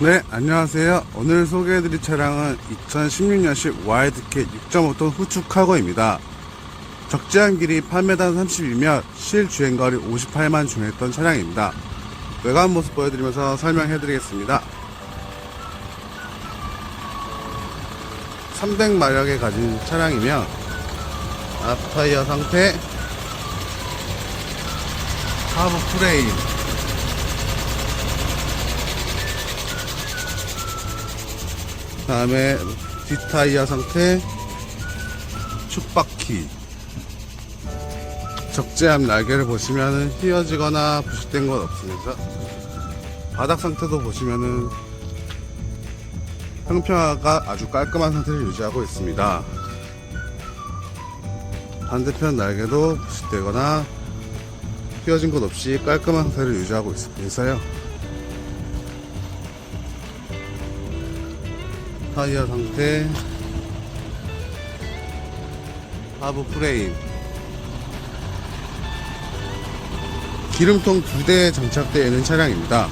네, 안녕하세요. 오늘 소개해드릴 차량은 2016년식 와이드캣 6.5톤 후축 카고입니다. 적재한 길이 8m 31며 실주행거리 58만 주행했던 차량입니다. 외관 모습 보여드리면서 설명해드리겠습니다. 300마력에 가진 차량이며 앞타이어 상태, 하부 프레임, 다음에 뒷타이어 상태 축바퀴. 적재함 날개를 보시면은 휘어지거나 부식된 건 없습니다. 바닥 상태도 보시면은 평평화가 아주 깔끔한 상태를 유지하고 있습니다. 반대편 날개도 부식되거나 휘어진 것 없이 깔끔한 상태를 유지하고 있어요 타이어 상태. 하부 프레임. 기름통 두 대 장착되어 있는 차량입니다.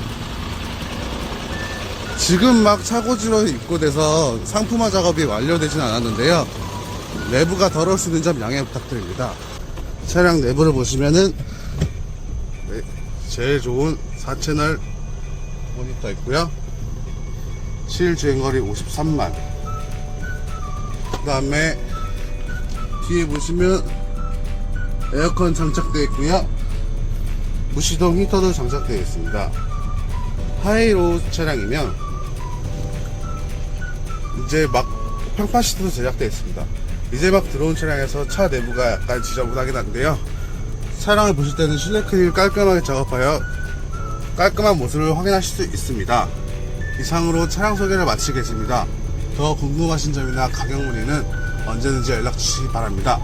지금 막 차고지로 입고돼서 상품화 작업이 완료되진 않았는데요. 내부가 더러울 수 있는 점 양해 부탁드립니다. 차량 내부를 보시면은 네, 제일 좋은 4채널 모니터 있고요 실주행거리 53만. 그 다음에 뒤에 보시면 에어컨 장착되어 있고요. 무시동 히터도 장착되어 있습니다. 하이로 차량이면 이제 막 평판 시트도 제작되어 있습니다. 이제 막 들어온 차량에서 차 내부가 약간 지저분하긴 한데요. 차량을 보실 때는 실내크릴 깔끔하게 작업하여 깔끔한 모습을 확인하실 수 있습니다 이상으로 차량 소개를 마치겠습니다. 더 궁금하신 점이나 가격 문의는 언제든지 연락 주시기 바랍니다.